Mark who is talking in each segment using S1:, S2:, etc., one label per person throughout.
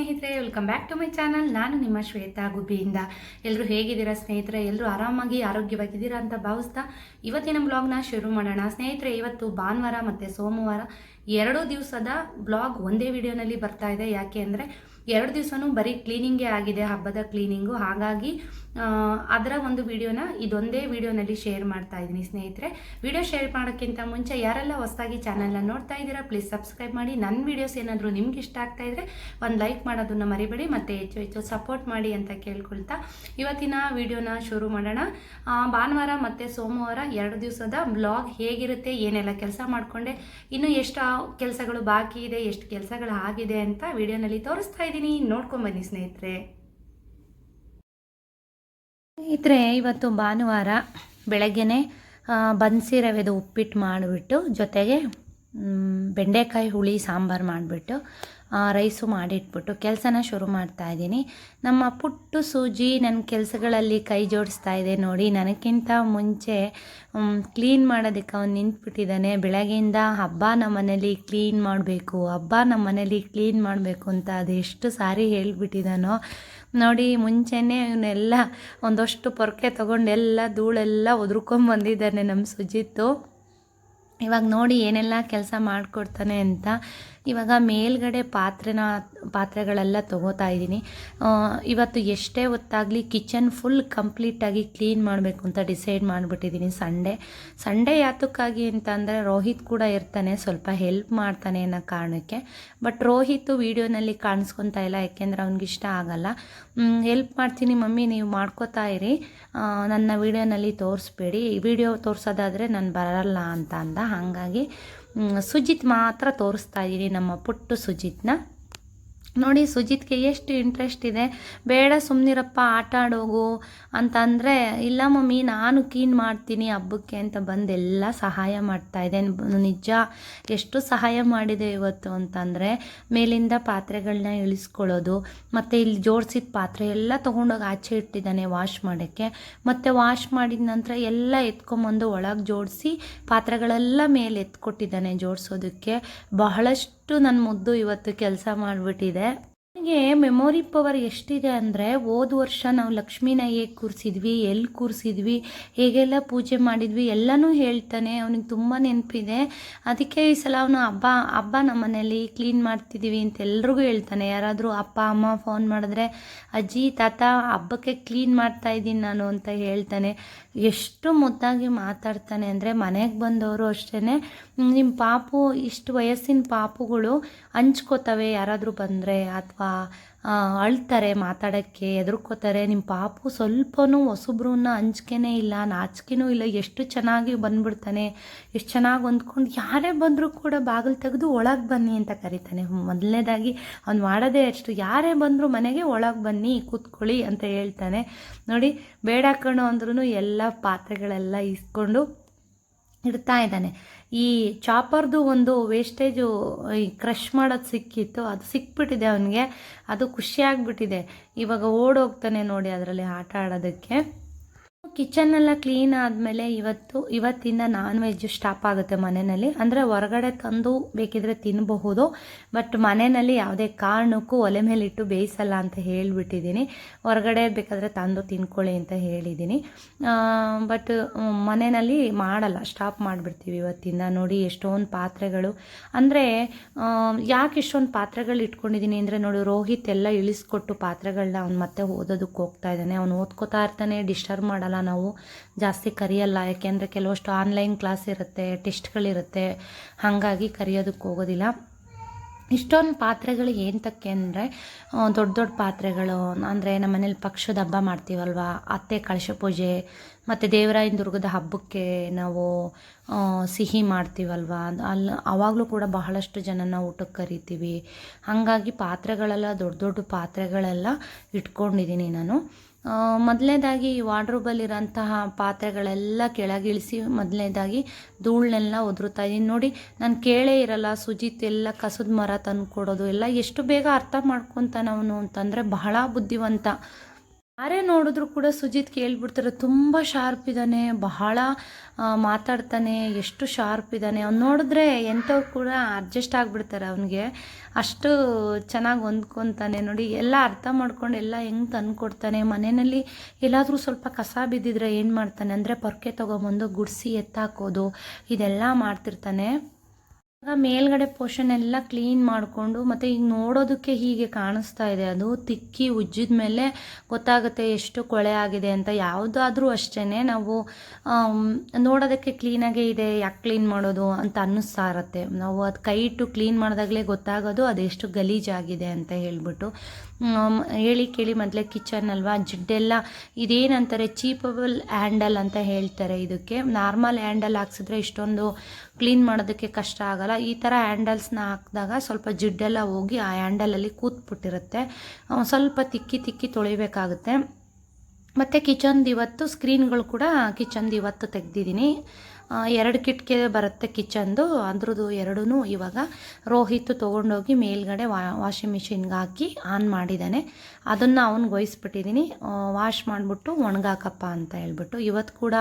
S1: ಸ್ನೇಹಿತರೆ welcome back to my channel ನಾನು ನಿಮ್ಮ ಶ್ವೇತಾ ಗುಬ್ಬಿಯಿಂದ. ಎಲ್ಲರೂ ಹೇಗಿದ್ದೀರಾ ಸ್ನೇಹಿತರೆ? ಎಲ್ಲರೂ ಆರಾಮಾಗಿ, ಆರೋಗ್ಯವಾಗಿದ್ದೀರಾ ಅಂತ ಭಾವಿಸ್ತಾ ಇವತ್ತಿನ ಬ್ಲಾಗ್ನ ಶುರು ಮಾಡೋಣ. ಸ್ನೇಹಿತರೆ, ಇವತ್ತು ಭಾನುವಾರ ಮತ್ತು ಸೋಮವಾರ ಎರಡೂ ದಿವಸದ ಬ್ಲಾಗ್ ಒಂದೇ ವಿಡಿಯೋನಲ್ಲಿ ಬರ್ತಾ ಇದೆ. ಯಾಕೆ ಅಂದರೆ ಎರಡು ದಿವಸನೂ ಬರೀ ಕ್ಲೀನಿಂಗೇ ಆಗಿದೆ. ಹಬ್ಬದ ಕ್ಲೀನಿಂಗು ಹಾಗಾಗಿ ಅದರ ಒಂದು ವಿಡಿಯೋನ ಇದೊಂದೇ ವಿಡಿಯೋನಲ್ಲಿ ಶೇರ್ ಮಾಡ್ತಾ ಇದ್ದೀನಿ ಸ್ನೇಹಿತರೆ. ವಿಡಿಯೋ ಶೇರ್ ಮಾಡೋಕ್ಕಿಂತ ಮುಂಚೆ ಯಾರೆಲ್ಲ ಹೊಸದಾಗಿ ಚಾನಲ್ನ ನೋಡ್ತಾ ಇದ್ದೀರಾ ಪ್ಲೀಸ್ ಸಬ್ಸ್ಕ್ರೈಬ್ ಮಾಡಿ. ನನ್ನ ವಿಡಿಯೋಸ್ ಏನಾದರೂ ನಿಮ್ಗೆ ಇಷ್ಟ ಆಗ್ತಾ ಇದ್ರೆ ಒಂದು ಲೈಕ್ ಮಾಡೋದನ್ನ ಮರಿಬೇಡಿ, ಮತ್ತು ಹೆಚ್ಚು ಹೆಚ್ಚು ಸಪೋರ್ಟ್ ಮಾಡಿ ಅಂತ ಕೇಳ್ಕೊಳ್ತಾ ಇವತ್ತಿನ ವಿಡಿಯೋನ ಶುರು ಮಾಡೋಣ. ಭಾನುವಾರ ಮತ್ತು ಸೋಮವಾರ ಎರಡು ದಿವಸದ ಬ್ಲಾಗ್ ಹೇಗಿರುತ್ತೆ, ಏನೆಲ್ಲ ಕೆಲಸ ಮಾಡಿಕೊಂಡೆ, ಇನ್ನು ಎಷ್ಟು ಕೆಲಸಗಳು ಬಾಕಿ ಇದೆ, ಎಷ್ಟು ಕೆಲಸಗಳು ಆಗಿದೆ ಅಂತ ವಿಡಿಯೋನಲ್ಲಿ ತೋರಿಸ್ತಾ ಇದ್ದೀನಿ. ನೋಡ್ಕೊಂಬನ್ನಿ ಸ್ನೇಹಿತರೆ. ಸ್ನೇಹಿತರೆ ಇವತ್ತು ಭಾನುವಾರ ಬೆಳಗ್ಗೆನೆ ಬನ್ಸಿ ರವೆದು ಉಪ್ಪಿಟ್ಟು ಮಾಡಿಬಿಟ್ಟು ಜೊತೆಗೆ ಬೆಂಡೆಕಾಯಿ ಹುಳಿ ಸಾಂಬಾರು ಮಾಡಿಬಿಟ್ಟು ರೈಸು ಮಾಡಿಟ್ಬಿಟ್ಟು ಕೆಲಸನ ಶುರು ಮಾಡ್ತಾ ಇದ್ದೀನಿ. ನಮ್ಮ ಪುಟ್ಟು ಸೂಜಿ ನನ್ನ ಕೆಲಸಗಳಲ್ಲಿ ಕೈ ಜೋಡಿಸ್ತಾ ಇದೆ ನೋಡಿ. ನನಗಿಂತ ಮುಂಚೆ ಕ್ಲೀನ್ ಮಾಡೋದಕ್ಕೆ ಅವನು ನಿಂತ್ಬಿಟ್ಟಿದ್ದಾನೆ. ಬೆಳಗ್ಗೆಯಿಂದ ಹಬ್ಬ ನಮ್ಮ ಮನೇಲಿ ಕ್ಲೀನ್ ಮಾಡಬೇಕು, ಹಬ್ಬ ನಮ್ಮ ಮನೇಲಿ ಕ್ಲೀನ್ ಮಾಡಬೇಕು ಅಂತ ಅದೆಷ್ಟು ಸಾರಿ ಹೇಳಿಬಿಟ್ಟಿದ್ದಾನೋ. ನೋಡಿ, ಮುಂಚೆನೆ ಇವನ್ನೆಲ್ಲ ಒಂದಷ್ಟು ಪೊರಕೆ ತೊಗೊಂಡು ಎಲ್ಲ ಧೂಳೆಲ್ಲ ಒದ್ರುಕೊಂಬಂದಿದ್ದಾನೆ ನಮ್ಮ ಸುಜಿತ್ತು. ಇವಾಗ ನೋಡಿ ಏನೆಲ್ಲ ಕೆಲಸ ಮಾಡಿಕೊಡ್ತಾನೆ ಅಂತ. ಇವಾಗ ಮೇಲ್ಗಡೆ ಪಾತ್ರೆನ, ಪಾತ್ರೆಗಳೆಲ್ಲ ತೊಗೋತಾ ಇದ್ದೀನಿ. ಇವತ್ತು ಎಷ್ಟೇ ಹೊತ್ತಾಗಲಿ ಕಿಚನ್ ಫುಲ್ ಕಂಪ್ಲೀಟಾಗಿ ಕ್ಲೀನ್ ಮಾಡಬೇಕು ಅಂತ ಡಿಸೈಡ್ ಮಾಡಿಬಿಟ್ಟಿದ್ದೀನಿ ಸಂಡೇ. ಸಂಡೇ ಯಾತಕ್ಕಾಗಿ ಅಂತ ಅಂದರೆ ರೋಹಿತ್ ಕೂಡ ಇರ್ತಾನೆ, ಸ್ವಲ್ಪ ಹೆಲ್ಪ್ ಮಾಡ್ತಾನೆ ಅನ್ನೋ ಕಾರಣಕ್ಕೆ. ಬಟ್ ರೋಹಿತ್ ವೀಡಿಯೋನಲ್ಲಿ ಕಾಣಿಸ್ಕೊತಾ ಇಲ್ಲ, ಯಾಕೆಂದ್ರೆ ಇಷ್ಟ ಆಗಲ್ಲ. ಹೆಲ್ಪ್ ಮಾಡ್ತೀನಿ ಮಮ್ಮಿ, ನೀವು ಮಾಡ್ಕೋತಾ ಇರಿ. ನನ್ನ ವೀಡಿಯೋನಲ್ಲಿ ತೋರಿಸ್ಬೇಡಿ. ವಿಡಿಯೋ ತೋರಿಸೋದಾದರೆ ನಾನು ಬರಲ್ಲ ಅಂತ ಅಂದ. ಹಾಗಾಗಿ ಸುಜಿತ್ ಮಾತ್ರ ತೋರಿಸ್ತಾ ಇದ್ದೀನಿ ನಮ್ಮ ಪುಟ್ಟು ಸುಜಿತ್ನ. ನೋಡಿ ಸುಜಿತ್ಗೆ ಎಷ್ಟು ಇಂಟ್ರೆಸ್ಟ್ ಇದೆ. ಬೇಡ ಸುಮ್ಮನಿರಪ್ಪ ಆಟ ಆಡೋಗು ಅಂತ ಅಂದರೆ, ಇಲ್ಲ ಮಮ್ಮಿ, ನಾನು ಕ್ಲೀನ್ ಮಾಡ್ತೀನಿ ಹಬ್ಬಕ್ಕೆ ಅಂತ ಬಂದು ಎಲ್ಲ ಸಹಾಯ ಮಾಡ್ತಾ ಇದೆ. ನಿಜ, ಎಷ್ಟು ಸಹಾಯ ಮಾಡಿದೆ ಇವತ್ತು ಅಂತಂದರೆ ಮೇಲಿಂದ ಪಾತ್ರೆಗಳನ್ನ ಇಳಿಸ್ಕೊಳ್ಳೋದು, ಮತ್ತು ಇಲ್ಲಿ ಜೋಡಿಸಿದ ಪಾತ್ರೆ ಎಲ್ಲ ತೊಗೊಂಡೋಗಿ ಆಚೆ ಇಟ್ಟಿದ್ದಾನೆ ವಾಶ್ ಮಾಡೋಕ್ಕೆ. ಮತ್ತು ವಾಶ್ ಮಾಡಿದ ನಂತರ ಎಲ್ಲ ಎತ್ಕೊಂಬಂದು ಒಳಗೆ ಜೋಡಿಸಿ ಪಾತ್ರೆಗಳೆಲ್ಲ ಮೇಲೆ ಎತ್ಕೊಟ್ಟಿದ್ದಾನೆ ಜೋಡಿಸೋದಕ್ಕೆ. ಬಹಳಷ್ಟು ನನ್ನ ಮುದ್ದು ಇವತ್ತು ಕೆಲಸ ಮಾಡಿಬಿಟ್ಟಿದೆ. ನನಗೆ ಮೆಮೊರಿ ಪವರ್ ಎಷ್ಟಿದೆ ಅಂದರೆ ಹೋದ ವರ್ಷ ನಾವು ಲಕ್ಷ್ಮೀನ ಹೇಗೆ ಕೂರಿಸಿದ್ವಿ ಎಲ್ಲಿ ಕೂರಿಸಿದ್ವಿ, ಹೇಗೆಲ್ಲ ಪೂಜೆ ಮಾಡಿದ್ವಿ ಎಲ್ಲನೂ ಹೇಳ್ತಾನೆ. ಅವನಿಗೆ ತುಂಬ ನೆನಪಿದೆ. ಅದಕ್ಕೆ ಈ ಸಲ ಅವನು ಹಬ್ಬ ಹಬ್ಬ ನಮ್ಮ ಮನೆಯಲ್ಲಿ ಕ್ಲೀನ್ ಮಾಡ್ತಿದ್ದೀವಿ ಅಂತ ಎಲ್ರಿಗೂ ಹೇಳ್ತಾನೆ. ಯಾರಾದರೂ ಅಪ್ಪ, ಅಮ್ಮ ಫೋನ್ ಮಾಡಿದ್ರೆ, ಅಜ್ಜಿ, ತಾತ, ಹಬ್ಬಕ್ಕೆ ಕ್ಲೀನ್ ಮಾಡ್ತಾ ಇದ್ದೀನಿ ನಾನು ಅಂತ ಹೇಳ್ತಾನೆ. ಎಷ್ಟು ಮುದ್ದಾಗಿ ಮಾತಾಡ್ತಾನೆ ಅಂದರೆ ಮನೆಗೆ ಬಂದವರು ಅಷ್ಟೇ ನಿಮ್ಮ ಪಾಪು, ಇಷ್ಟು ವಯಸ್ಸಿನ ಪಾಪುಗಳು ಹಂಚ್ಕೋತವೆ ಯಾರಾದರೂ ಬಂದರೆ, ಅಥವಾ ಅಳ್ತಾರೆ, ಮಾತಾಡೋಕ್ಕೆ ಎದುರ್ಕೋತಾರೆ ನಿಮ್ಮ ಪಾಪು ಸ್ವಲ್ಪನೂ ಹೊಸಬ್ರನ್ನ ಹಂಚ್ಕೆನೇ ಇಲ್ಲ, ನಾಚಿಕೆನೂ ಇಲ್ಲ. ಎಷ್ಟು ಚೆನ್ನಾಗಿ ಬಂದ್ಬಿಡ್ತಾನೆ. ಎಷ್ಟು ಚೆನ್ನಾಗಿ ಹೊಂದ್ಕೊಂಡು ಯಾರೇ ಬಂದರೂ ಕೂಡ ಬಾಗಿಲು ತೆಗೆದು ಒಳಗೆ ಬನ್ನಿ ಅಂತ ಕರೀತಾನೆ. ಮೊದಲನೇದಾಗಿ ಅವ್ನು ಮಾಡೋದೇ ಅಷ್ಟು. ಯಾರೇ ಬಂದರೂ ಮನೆಗೆ ಒಳಗೆ ಬನ್ನಿ, ಕೂತ್ಕೊಳ್ಳಿ ಅಂತ ಹೇಳ್ತಾನೆ. ನೋಡಿ, ಬೇಡ ಕಣೋ ಅಂದ್ರೂ ಎಲ್ಲ ಪಾತ್ರೆಗಳೆಲ್ಲ ಇಸ್ಕೊಂಡು ಇಡ್ತಾ ಇದ್ದಾನೆ. ಈ ಚಾಪರ್ದು ಒಂದು ವೇಸ್ಟೇಜು ಈ ಕ್ರಷ್ ಮಾಡೋದು ಸಿಕ್ಕಿತ್ತು. ಅದು ಸಿಕ್ಬಿಟ್ಟಿದೆ ಅವನಿಗೆ. ಅದು ಖುಷಿಯಾಗ್ಬಿಟ್ಟಿದೆ ಇವಾಗ ಓಡೋಗ್ತಾನೆ ನೋಡಿ ಅದರಲ್ಲಿ ಆಟ ಆಡೋದಕ್ಕೆ. ಕಿಚನ್ನೆಲ್ಲ ಕ್ಲೀನ್ ಆದಮೇಲೆ ಇವತ್ತು, ಇವತ್ತಿಂದ ನಾನ್ ವೆಜ್ ಸ್ಟಾಪ್ ಆಗುತ್ತೆ ಮನೆಯಲ್ಲಿ. ಅಂದರೆ ಹೊರಗಡೆ ತಂದು ಬೇಕಿದ್ರೆ ತಿನ್ನಬಹುದು ಬಟ್ ಮನೆಯಲ್ಲಿ ಯಾವುದೇ ಕಾರಣಕ್ಕೂ ಒಲೆ ಮೇಲಿಟ್ಟು ಬೇಯಿಸಲ್ಲ ಅಂತ ಹೇಳಿಬಿಟ್ಟಿದ್ದೀನಿ. ಹೊರಗಡೆ ಬೇಕಾದರೆ ತಂದು ತಿನ್ಕೊಳ್ಳಿ ಅಂತ ಹೇಳಿದ್ದೀನಿ. ಬಟ್ ಮನೆಯಲ್ಲಿ ಮಾಡಲ್ಲ. ಸ್ಟಾಪ್ ಮಾಡಿಬಿಡ್ತೀವಿ ಇವತ್ತಿಂದ. ನೋಡಿ ಎಷ್ಟೊಂದು ಪಾತ್ರೆಗಳು. ಅಂದರೆ ಯಾಕೆ ಇಷ್ಟೊಂದು ಪಾತ್ರೆಗಳು ಇಟ್ಕೊಂಡಿದ್ದೀನಿ ಅಂದರೆ ನೋಡಿ, ರೋಹಿತ್ ಎಲ್ಲ ಇಳಿಸ್ಕೊಟ್ಟು ಪಾತ್ರೆಗಳನ್ನ ಅವ್ನು ಮತ್ತೆ ಓದೋದಕ್ಕೆ ಹೋಗ್ತಾ ಇದ್ದಾನೆ. ಅವ್ನು ಓದ್ಕೋತಾ ಇರ್ತಾನೆ ಡಿಸ್ಟರ್ಬ್ ಮಾಡಲ್ಲ. ನಾವು ಜಾಸ್ತಿ ಕರೆಯಲ್ಲ. ಯಾಕೆಂದರೆ ಕೆಲವಷ್ಟು ಆನ್ಲೈನ್ ಕ್ಲಾಸ್ ಇರುತ್ತೆ ಟೆಸ್ಟ್ಗಳಿರುತ್ತೆ ಹಾಗಾಗಿ ಕರೆಯೋದಕ್ಕೆ ಹೋಗೋದಿಲ್ಲ. ಇಷ್ಟೊಂದು ಪಾತ್ರೆಗಳು ತಕ್ಕೆ ಅಂದರೆ ದೊಡ್ಡ ದೊಡ್ಡ ಪಾತ್ರೆಗಳು. ಅಂದರೆ ನಮ್ಮ ಮನೇಲಿ ಪಕ್ಷದ ಹಬ್ಬ ಮಾಡ್ತೀವಲ್ವ? ಅತ್ತೆ ಕಳಶ ಪೂಜೆ, ಮತ್ತು ದೇವರಾಯನ ದುರ್ಗದ ಹಬ್ಬಕ್ಕೆ ನಾವು ಸಿಹಿ ಮಾಡ್ತೀವಲ್ವ? ಅಲ್ಲಿ ಆವಾಗಲೂ ಕೂಡ ಬಹಳಷ್ಟು ಜನನ ಊಟಕ್ಕೆ ಕರಿತೀವಿ. ಹಾಗಾಗಿ ಪಾತ್ರೆಗಳೆಲ್ಲ ದೊಡ್ಡ ದೊಡ್ಡ ಪಾತ್ರೆಗಳೆಲ್ಲ ಇಟ್ಕೊಂಡಿದ್ದೀನಿ ನಾನು. ಮೊದಲನೇದಾಗಿ ವಾರ್ಡ್ರೋಬಲ್ಲಿರೋಂತಹ ಪಾತ್ರೆಗಳೆಲ್ಲ ಕೆಳಗಿಳಿಸಿ ಮೊದಲನೇದಾಗಿ ಧೂಳನ್ನೆಲ್ಲ ಒದರುತ್ತಾ ಇದ್ದೀನಿ ನೋಡಿ, ನಾನು ಕೇಳೇ ಇರಲ್ಲ, ಸುಜಿತ್ ಎಲ್ಲ ಕಸದ ಮರ ತಂದು ಕೊಡೋದು ಎಲ್ಲ ಎಷ್ಟು ಬೇಗ ಅರ್ಥ ಮಾಡ್ಕೊತಾನವನು ಅಂತಂದರೆ ಬಹಳ ಬುದ್ಧಿವಂತ. ಯಾರೇ ನೋಡಿದ್ರು ಕೂಡ ಸುಜಿತ್ ಕೇಳ್ಬಿಡ್ತಾರೆ, ತುಂಬ ಶಾರ್ಪ್ ಇದ್ದಾನೆ ಬಹಳ ಮಾತಾಡ್ತಾನೆ, ಎಷ್ಟು ಶಾರ್ಪ್ ಇದ್ದಾನೆ ಅವ್ನು ನೋಡಿದ್ರೆ ಎಂಥವ್ರು ಕೂಡ ಅಡ್ಜಸ್ಟ್ ಆಗಿಬಿಡ್ತಾರೆ ಅವನಿಗೆ. ಅಷ್ಟು ಚೆನ್ನಾಗಿ ಹೊಂದ್ಕೊತಾನೆ ನೋಡಿ. ಎಲ್ಲ ಅರ್ಥ ಮಾಡ್ಕೊಂಡು ಎಲ್ಲ ಹೆಂಗೆ ತಂದ್ಕೊಡ್ತಾನೆ. ಮನೆಯಲ್ಲಿ ಎಲ್ಲಾದರೂ ಸ್ವಲ್ಪ ಕಸ ಬಿದ್ದಿದ್ರೆ ಏನು ಮಾಡ್ತಾನೆ ಅಂದರೆ, ಪೊರ್ಕೆ ತೊಗೊಬಂದು ಗುಡಿಸಿ ಎತ್ತಾಕೋದು, ಇದೆಲ್ಲ ಮಾಡ್ತಿರ್ತಾನೆ. ಇವಾಗ ಮೇಲ್ಗಡೆ ಪೋರ್ಷನ್ ಎಲ್ಲ ಕ್ಲೀನ್ ಮಾಡಿಕೊಂಡು ಮತ್ತು ಈಗ ನೋಡೋದಕ್ಕೆ ಹೀಗೆ ಕಾಣಿಸ್ತಾ ಇದೆ. ಅದು ತಿಕ್ಕಿ ಉಜ್ಜಿದ ಮೇಲೆ ಗೊತ್ತಾಗುತ್ತೆ ಎಷ್ಟು ಕೊಳೆ ಆಗಿದೆ ಅಂತ. ಯಾವುದಾದ್ರೂ ಅಷ್ಟೇ ನಾವು ನೋಡೋದಕ್ಕೆ ಕ್ಲೀನಾಗೇ ಇದೆ, ಯಾಕೆ ಕ್ಲೀನ್ ಮಾಡೋದು ಅಂತ ಅನ್ನಿಸ್ತಾ ನಾವು ಅದು ಕೈ ಇಟ್ಟು ಕ್ಲೀನ್ ಮಾಡಿದಾಗಲೇ ಗೊತ್ತಾಗೋದು ಅದೆಷ್ಟು ಗಲೀಜಾಗಿದೆ ಅಂತ ಹೇಳ್ಬಿಟ್ಟು. ಹೇಳಿ ಕೇಳಿ ಮೊದಲೇ ಕಿಚನ್ ಅಲ್ವಾ? ಜಿಡ್ಡೆಲ್ಲ ಇದೇನಂತಾರೆ? ಚೀಪಬಲ್ ಹ್ಯಾಂಡಲ್ ಅಂತ ಹೇಳ್ತಾರೆ ಇದಕ್ಕೆ. ನಾರ್ಮಲ್ ಹ್ಯಾಂಡಲ್ ಹಾಕ್ಸಿದ್ರೆ ಇಷ್ಟೊಂದು ಕ್ಲೀನ್ ಮಾಡೋದಕ್ಕೆ ಕಷ್ಟ ಆಗಲ್ಲ. ಈ ಥರ ಹ್ಯಾಂಡಲ್ಸ್ನ ಹಾಕಿದಾಗ ಸ್ವಲ್ಪ ಜಿಡ್ಡೆಲ್ಲ ಹೋಗಿ ಆ ಹ್ಯಾಂಡಲಲ್ಲಿ ಕೂತ್ಬಿಟ್ಟಿರುತ್ತೆ. ಸ್ವಲ್ಪ ತಿಕ್ಕಿ ತಿಕ್ಕಿ ತೊಳಿಬೇಕಾಗುತ್ತೆ. ಮತ್ತು ಕಿಚನ್ದು ಇವತ್ತು ಸ್ಕ್ರೀನ್ಗಳು ಕೂಡ ಕಿಚನ್ದು ಇವತ್ತು ತೆಗ್ದಿದ್ದೀನಿ. ಎರಡು ಕಿಟ್ಕೆ ಬರುತ್ತೆ ಕಿಚನ್ದು. ಅದ್ರದ್ದು ಎರಡೂ ಇವಾಗ ರೋಹಿತ್ ತೊಗೊಂಡೋಗಿ ಮೇಲ್ಗಡೆ ವಾಷಿಂಗ್ ಮಿಷಿನ್ಗೆ ಹಾಕಿ ಆನ್ ಮಾಡಿದ್ದಾನೆ. ಅದನ್ನು ಅವ್ನಿಗೆ ಒಯ್ಸ್ಬಿಟ್ಟಿದ್ದೀನಿ ವಾಶ್ ಮಾಡಿಬಿಟ್ಟು ಒಣಗಾಕಪ್ಪ ಅಂತ ಹೇಳ್ಬಿಟ್ಟು. ಇವತ್ತು ಕೂಡ